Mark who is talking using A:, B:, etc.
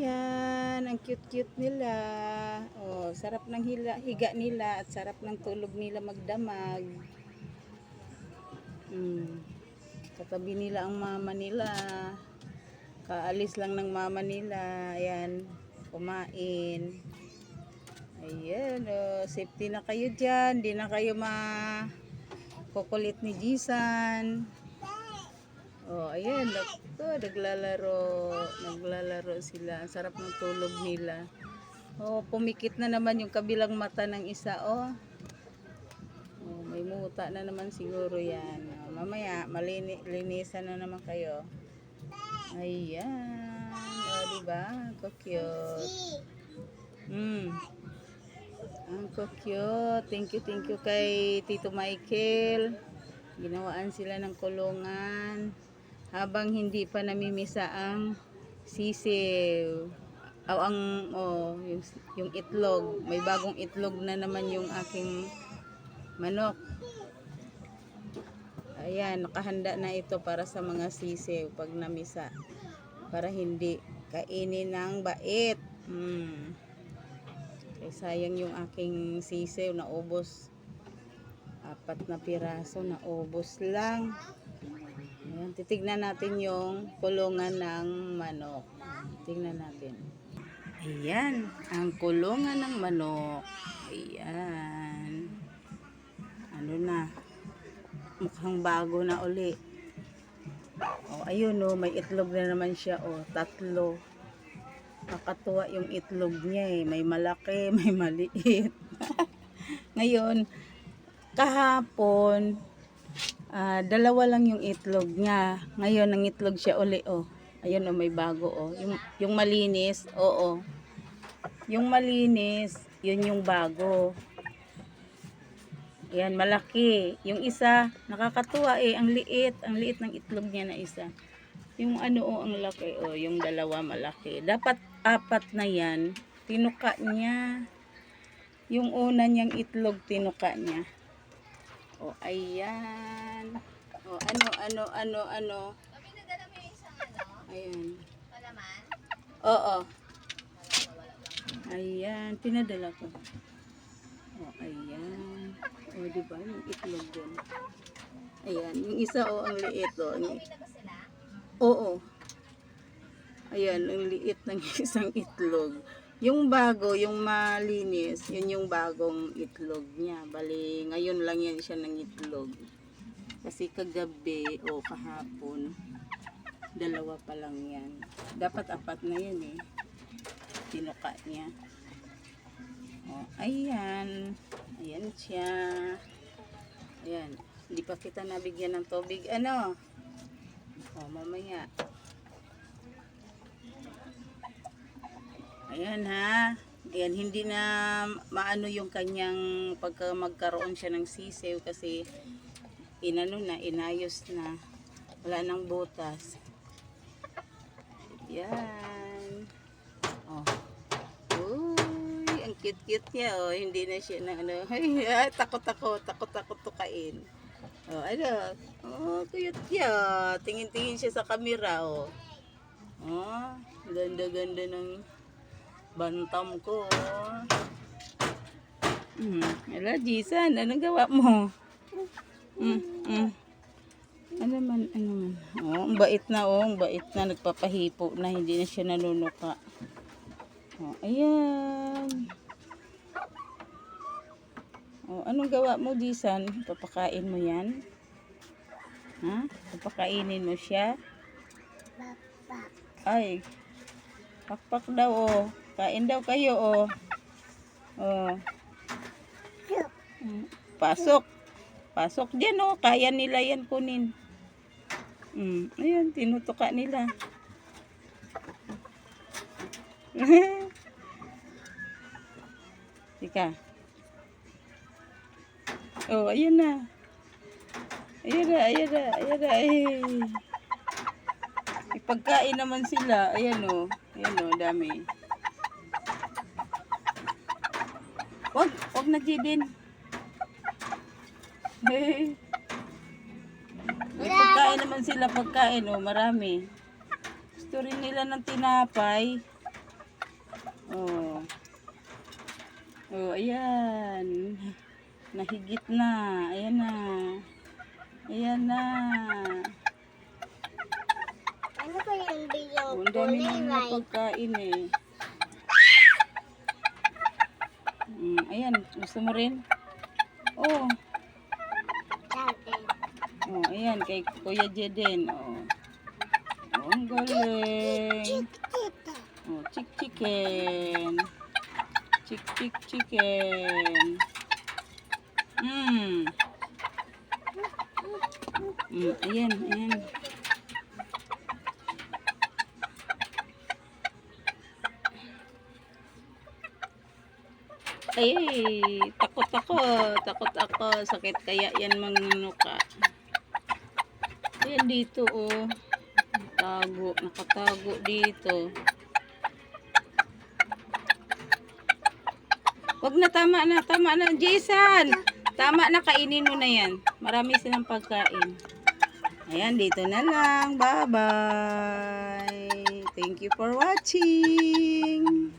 A: Ayan, ang cute-cute nila. Oh, sarap ng hila, higa nila at sarap ng tulog nila magdamag. Hmm. Katabi nila ang mama nila. Kaalis lang ng mama nila. Ayan, kumain. Ayan, oh, safety na kayo dyan. Di na kayo ma kukulit ni Jisan. Oh, ayan, nagto, naglalaro. Naglalaro sila. Ang sarap ng tulog nila. Oh, pumikit na naman yung kabilang mata ng isa, oh. Oh, may muta na naman siguro yan. Oh, mamaya, malini, linisan na naman kayo. Ayan. Oh, diba? Ang cute. Hmm. Ang cute. Thank you, thank you kay Tito Michael. Ginawaan sila ng kulungan habang hindi pa namimisa ang sisiw. Aw ang oh, yung, yung itlog. May bagong itlog na naman yung aking manok. Ayan, nakahanda na ito para sa mga sisiw pag namisa. Para hindi kainin ng bait. Hmm. Kaya sayang yung aking sisiw na ubos. Apat na piraso na ubos lang. Ayan, titignan natin yung kulungan ng manok. Tingnan natin. Ayan, ang kulungan ng manok. Ayan. Ano na? Mukhang bago na uli. Oh, ayun oh, may itlog na naman siya oh, tatlo. Nakatuwa yung itlog niya eh. May malaki, may maliit. Ngayon, kahapon, ah, dalawa lang yung itlog niya. Ngayon, ang itlog siya uli, oh. Ayun, oh, may bago, oh. Yung, yung malinis, oo. Yung malinis, yun yung bago. Yan, malaki. Yung isa, nakakatuwa eh. Ang liit. Ang liit ng itlog niya na isa. Yung ano, oh, ang laki. Oh, yung dalawa malaki. Dapat apat na yan. Tinuka niya. Yung una niyang itlog, tinuka niya. Oh, ayan. Oh, ano, ano, ano, ano. Ayan. Oo. Ayan, pinadala ko. Oh, ayan. Oh, di ba? Yung itlog dun. Ayan, yung isa oh, ang liit oh. Yung- Oo. Ayan, ang liit ng isang itlog. Yung bago, yung malinis, yun yung bagong itlog niya. Bali, ngayon lang yan siya ng itlog. Kasi kagabi o kahapon, dalawa pa lang yan. Dapat apat na yan eh. Tinuka niya. O, ayan. Ayan siya. Ayan. Hindi pa kita nabigyan ng tubig. Ano? O, mamaya. Ayan ha. Ayan, hindi na maano yung kanyang pagka magkaroon siya ng sisew kasi inano na, inayos na. Wala nang butas. Yan. Oh. Uy, ang cute-cute niya, oh. Hindi na siya na, ano, ay, ay, takot-takot, takot-takot tukain. Oh, ano? Oh, cute niya. Tingin-tingin siya sa camera, oh. Oh, ganda-ganda ng bantam ko. Hmm, ala, Jisan, anong gawa mo? Hmm, hmm. Ano man, ano man. Oh, ang bait na, oh, ang bait na, nagpapahipo na, hindi na siya nanunuka. Oh, ayan. Oh, anong gawa mo, Jisan? Papakain mo yan? Ha? Papakainin mo siya? Ay, pakpak daw, oh. Kain daw kayo, oh. Oh. Mm, Pasok. Pasok dyan, oh. Kaya nila yan kunin. Mm, ayan, tinutuka nila. Tika. Oh, ayan na. Ayan na, ayan na, ayan na. Ay. Ipagkain naman sila. Ayan o. Ayan o, dami. Wag, wag na Jidin. Hey. May pagkain naman sila, pagkain o, marami. Gusto rin nila ng tinapay. Oh. Oh, ayan. Nahigit na. Ayan na. Ayan na.
B: Ano ba yung bilang
A: Oh, ang dami
B: white?
A: pagkain eh. Mm, ayan, gusto mo rin? Oh, oh, ayan, kay Kuya Jeden. Oh. oh ang galing. Oh, chick chicken. Chick chick chicken. Mm. Mm, ayan, ayan. Ay, takot ako. Takot ako. Sakit kaya yan mangnuka. Ayan dito, oh. Tago. Nakatago dito. Wag na, tama na, tama na. Jason! Tama na, kainin mo na yan. Marami silang pagkain. Ayan, dito na lang. Bye-bye. Thank you for watching.